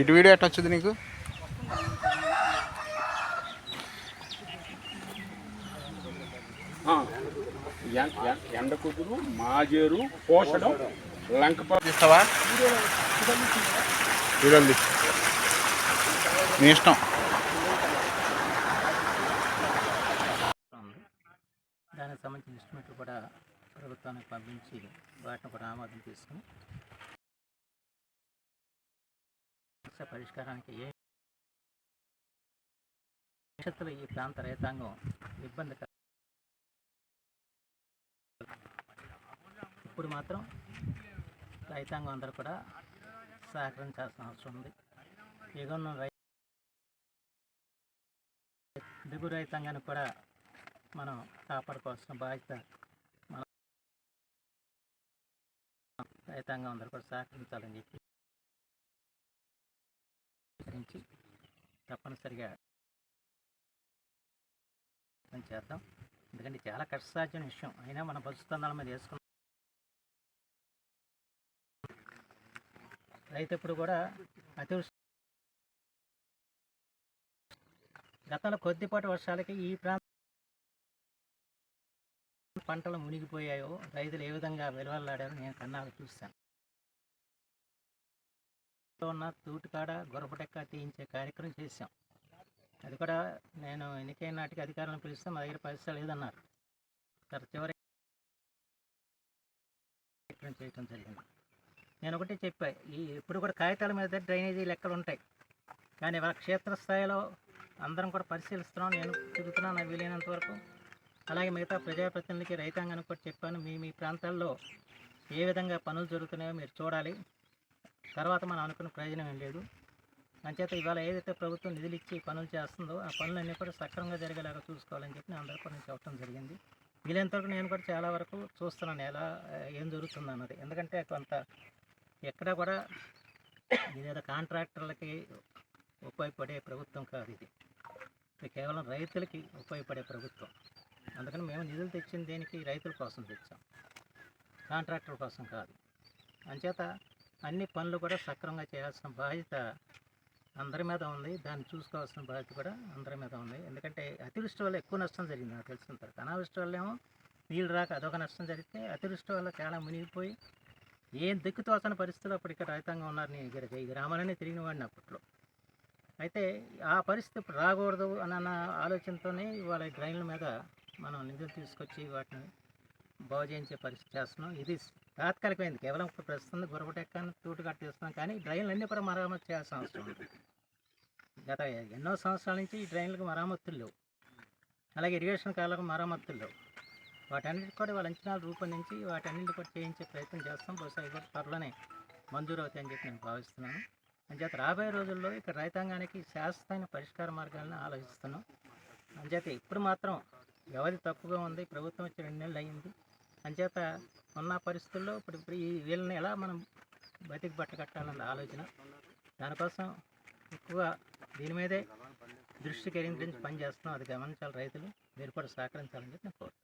ఇటు వీడియో ఎట్లా వచ్చింది నీకు? ఎండ కుదురు మాజేరు పోషడం లంకపాలు ఇస్తావా మీ ఇష్టం. దానికి సంబంధించిన ఇన్స్ట్రుమెంట్లు కూడా ప్రభుత్వానికి పంపించి వాటిని కూడా ఆమోదం తీసుకుని సమస్య పరిష్కారానికి ఏ భవిష్యత్తులో ఈ ప్రాంత రైతాంగం ఇబ్బంది ఇప్పుడు మాత్రం రైతాంగం అందరూ కూడా సహకరించాల్సిన అవసరం ఉంది. ఎగున్న రై దిగు రైతాంగానికి కూడా మనం కాపాడుకోవాల్సిన బాధ్యత మన రైతాంగం అందరూ కూడా సహకరించాలని చెప్పి సహకరించి తప్పనిసరిగా చేద్దాం. ఎందుకంటే చాలా కష్టసాధ్యమైన విషయం. అయినా మన బతుకుతందాల మీద వేసుకున్నాం రైతు ఇప్పుడు కూడా అతివృష్టి గతంలో కొద్దిపాటి వర్షాలకి ఈ ప్రాంతం పంటలు మునిగిపోయాయో రైతులు ఏ విధంగా వెలువల్లాడారో నేను కన్నాలు చూస్తాను ఉన్న తూటికాడ గొరపటెక్క తీయించే కార్యక్రమం చేశాం. అది కూడా నేను ఎన్నికైన నాటికి అధికారులను పిలిస్తే మా దగ్గర పరిస్థితి లేదన్నారు. చివరి కార్యక్రమం చేయటం జరిగింది. నేను ఒకటి చెప్పా ఈ ఇప్పుడు కూడా కాగితాల మీద డ్రైనేజీ లెక్కలు ఉంటాయి. కానీ వాళ్ళ క్షేత్రస్థాయిలో అందరం కూడా పరిశీలిస్తున్నాం నేను తిరుగుతున్నాను నాకు వీలైనంత వరకు. అలాగే మిగతా ప్రజాప్రతినిధులకి రైతాంగానికి కూడా చెప్పాను మీ మీ ప్రాంతాల్లో ఏ విధంగా పనులు జరుగుతున్నాయో మీరు చూడాలి. తర్వాత మనం అనుకున్న ప్రయోజనం ఏం లేదు. అంచేత ఇవాళ ఏదైతే ప్రభుత్వం నిధులు ఇచ్చి పనులు చేస్తుందో ఆ పనులన్నీ కూడా సక్రమంగా జరిగేలాగా చూసుకోవాలని చెప్పి నేను అందరూ కూడా నేను చెప్పడం జరిగింది. వీలైనంత నేను కూడా చాలా వరకు చూస్తున్నాను ఎలా ఏం జరుగుతుంది అన్నది. ఎందుకంటే కొంత ఎక్కడ కూడా ఇదేదో కాంట్రాక్టర్లకి ఉపయోగపడే ప్రభుత్వం కాదు ఇది. ఇది కేవలం రైతులకి ఉపయోగపడే ప్రభుత్వం. అందుకని మేము నిధులు తెచ్చింది దేనికి? రైతుల కోసం తెచ్చాం. కాంట్రాక్టర్ కోసం కాదు. అంచేత అన్ని పనులు కూడా సక్రమంగా చేయాల్సిన బాధ్యత అందరి మీద ఉంది. దాన్ని చూసుకోవాల్సిన బాధ్యత కూడా అందరి మీద ఉంది. ఎందుకంటే అతివృష్టి వల్ల ఎక్కువ నష్టం జరిగింది. నాకు తెలిసిన తర్వాత అనావృష్టి వల్ల ఏమో నీళ్ళు రాక అదొక నష్టం జరిగితే అతివృష్టి వల్ల చాలా మునిగిపోయి ఏం దిక్కుతోచని పరిస్థితులు అప్పుడు ఇక్కడ రైతాంగం ఉన్నారు నేను ఇక్కడ ఈ గ్రామాలనే తిరిగిన వాడిని అప్పట్లో. అయితే ఆ పరిస్థితి ఇప్పుడు రాకూడదు అని అన్న ఆలోచనతోనే ఇవాళ డ్రైన్ల మీద మనం నిధులు తీసుకొచ్చి వాటిని బాగు చేయించే పరిస్థితి చేస్తున్నాం. ఇది తాత్కాలికమైంది. కేవలం ఇప్పుడు ప్రస్తుతం గురబటెక్కని తూటు కట్టేస్తున్నాం కానీ డ్రైన్లు అన్నీ కూడా మరమ్మతు చేయాల్సిన అవసరం ఉంది. గత ఎన్నో సంవత్సరాల నుంచి ఈ డ్రైన్లకు మరమ్మతులు లేవు. అలాగే ఇరిగేషన్ కాలకు మరమ్మతులు లేవు. వాటన్నిటి కూడా వాళ్ళ అంచనాలు రూపొందించి వాటన్నింటి కూడా చేయించే ప్రయత్నం చేస్తాం. బహుశా ఇవి కూడా త్వరలోనే మంజూరు అవుతాయని చెప్పి నేను భావిస్తున్నాను. అంచేత రాబోయే రోజుల్లో ఇక్కడ రైతాంగానికి శాశ్వతమైన పరిష్కార మార్గాలను ఆలోచిస్తున్నాం. అంచేత ఇప్పుడు మాత్రం వ్యవధి తక్కువగా ఉంది ప్రభుత్వం వచ్చి రెండు నెలలు అయ్యింది. అంచేత ఉన్న పరిస్థితుల్లో ఇప్పుడు ఇప్పుడు ఈ వీళ్ళని ఎలా మనం బతికి బట్ట కట్టాలన్న ఆలోచన. దానికోసం ఎక్కువ దీని మీదే దృష్టి కేంద్రించి పనిచేస్తున్నాం. అది గమనించాలి రైతులు. మీరు కూడా సహకరించాలని చెప్పి నేను కోరుతున్నాను.